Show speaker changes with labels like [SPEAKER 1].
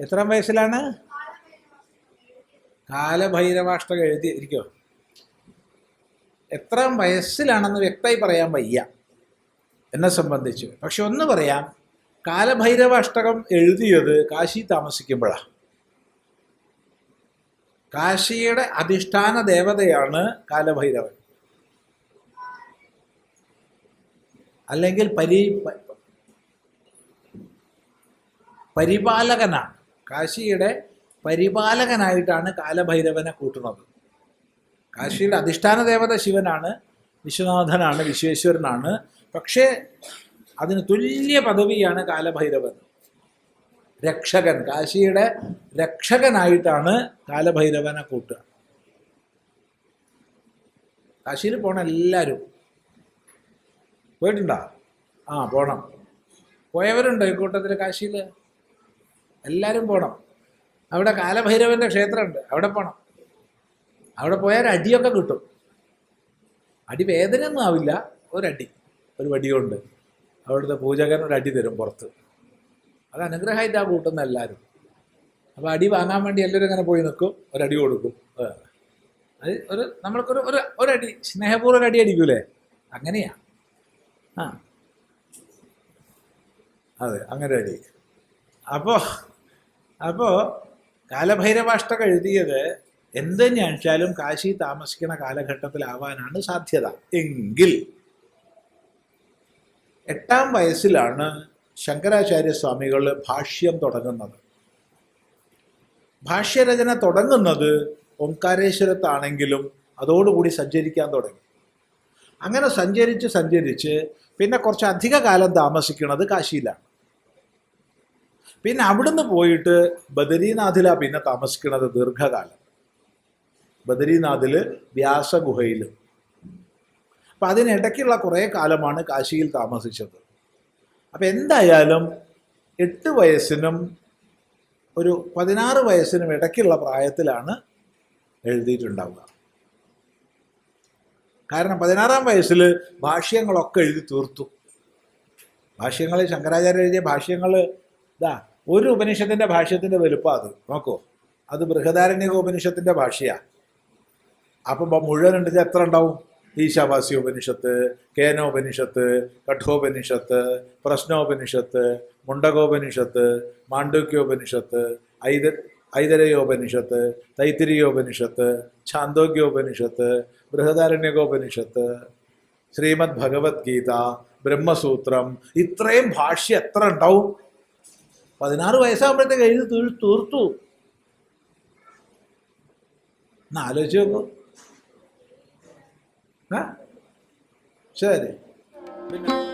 [SPEAKER 1] എത്രാം വയസ്സിലാണ്? കാലഭൈരവാഷ്ടകം എഴുതിയിരിക്കോ എത്ര വയസ്സിലാണെന്ന് വ്യക്തമായി പറയാൻ വയ്യ. എന്നെ സംബന്ധിച്ച്. പക്ഷെ ഒന്ന് പറയാം കാലഭൈരവാഷ്ടകം എഴുതിയത് കാശി താമസിക്കുമ്പോഴാണ് കാശിയുടെ അധിഷ്ഠാന ദേവതയാണ് കാലഭൈരവൻ. അല്ലെങ്കിൽ പരി പരിപാലകനാണ്. കാശിയുടെ പരിപാലകനായിട്ടാണ് കാലഭൈരവനെ കൂട്ടുന്നത്. കാശിയുടെ അധിഷ്ഠാന ദേവത ശിവനാണ് വിശ്വനാഥനാണ് വിശ്വേശ്വരനാണ്. പക്ഷേ അതിന് തുല്യ പദവിയാണ് കാലഭൈരവൻ. രക്ഷകൻ കാശിയുടെ രക്ഷകനായിട്ടാണ് കാലഭൈരവനെ കൂട്ടുക. കാശിയിൽ പോണ എല്ലാവരും പോയിട്ടുണ്ടോ? ആ പോണം. പോയവരുണ്ടോ ഈ കൂട്ടത്തിൽ കാശിയിൽ എല്ലാവരും പോകണം അവിടെ കാലഭൈരവന്റെ ക്ഷേത്രമുണ്ട്. അവിടെ പോകണം അവിടെ പോയാൽ അടിയൊക്കെ കിട്ടും. അടി വേദനയൊന്നും ആവില്ല. ഒരടി ഒരു വടിയുണ്ട്. അവിടുത്തെ പൂജകൻ ഒരു അടി തരും പുറത്ത്. അത് അനുഗ്രഹമായിട്ടാണ് കൂട്ടുന്ന എല്ലാവരും. അപ്പോൾ അടി വാങ്ങാൻ വേണ്ടി എല്ലാവരും ഇങ്ങനെ പോയി നിൽക്കും. ഒരടി കൊടുക്കും. ആ. അത് ഒരു നമ്മൾക്കൊരു ഒരു ഒരടി സ്നേഹപൂർവം ഒരു അടി അടിക്കൂലേ? അങ്ങനെയാ. ആ. അതെ അങ്ങനെ അടി. അപ്പോൾ അപ്പോൾ കാലഭൈരവാഷ്ടകം എഴുതിയത് എന്ത് തന്നെയാണെച്ചാലും കാശി താമസിക്കുന്ന കാലഘട്ടത്തിലാവാനാണ് സാധ്യത. എങ്കിൽ എട്ടാം വയസ്സിലാണ് ശങ്കരാചാര്യ സ്വാമികൾ ഭാഷ്യം തുടങ്ങുന്നത്. ഭാഷ്യരചന തുടങ്ങുന്നത് ഓംകാരേശ്വരത്താണെങ്കിലും അതോടുകൂടി സഞ്ചരിക്കാൻ തുടങ്ങി. അങ്ങനെ സഞ്ചരിച്ച് സഞ്ചരിച്ച് പിന്നെ കുറച്ച് അധിക കാലം താമസിക്കുന്നത് കാശിയിലാണ്. പിന്നെ അവിടുന്ന് പോയിട്ട് ബദരീനാഥിലാ പിന്നെ താമസിക്കുന്നത് ദീർഘകാലം. ബദരീനാഥിൽ വ്യാസഗുഹയിൽ അപ്പം അതിനിടയ്ക്കുള്ള കുറേ കാലമാണ് കാശിയിൽ താമസിച്ചത്. അപ്പം എന്തായാലും എട്ട് വയസ്സിനും ഒരു പതിനാറ് വയസ്സിനും ഇടയ്ക്കുള്ള പ്രായത്തിലാണ് എഴുതിയിട്ടുണ്ടാവുക. കാരണം പതിനാറാം വയസ്സിൽ ഭാഷ്യങ്ങളൊക്കെ എഴുതി തീർത്തു. ഭാഷ്യങ്ങൾ ശങ്കരാചാര്യ എഴുതിയ ഭാഷ്യങ്ങൾ ഇതാ ഒരു ഉപനിഷത്തിന്റെ ഭാഷ്യത്തിന്റെ വലുപ്പം അത്. നോക്കൂ. അത് ബൃഹദാരണ്യക ഉപനിഷത്തിന്റെ ഭാഷയാണ് അപ്പം മുഴുവൻ ഉണ്ടെങ്കിൽ എത്ര ഉണ്ടാവും? ഈശാവാസി ഉപനിഷത്ത് കേനോപനിഷത്ത് കഠോപനിഷത്ത് പ്രശ്നോപനിഷത്ത് മുണ്ടകോപനിഷത്ത് മാണ്ഡൂക്യോപനിഷത്ത് ഐത ഐതരയോപനിഷത്ത് തൈത്തിരിയോപനിഷത്ത് ഛാന്തോഗ്യോപനിഷത്ത് ബൃഹദാരണ്യകോപനിഷത്ത് ശ്രീമദ് ഭഗവത്ഗീത ബ്രഹ്മസൂത്രം. ഇത്രയും ഭാഷ്യം എത്ര ഉണ്ടാവും? പതിനാറ് വയസ്സാകുമ്പോഴത്തേക്ക് എഴുതി തീർ തീർത്തു. എന്നാ ആലോചിച്ച് നോക്കൂ. ശരി. പിന്നെ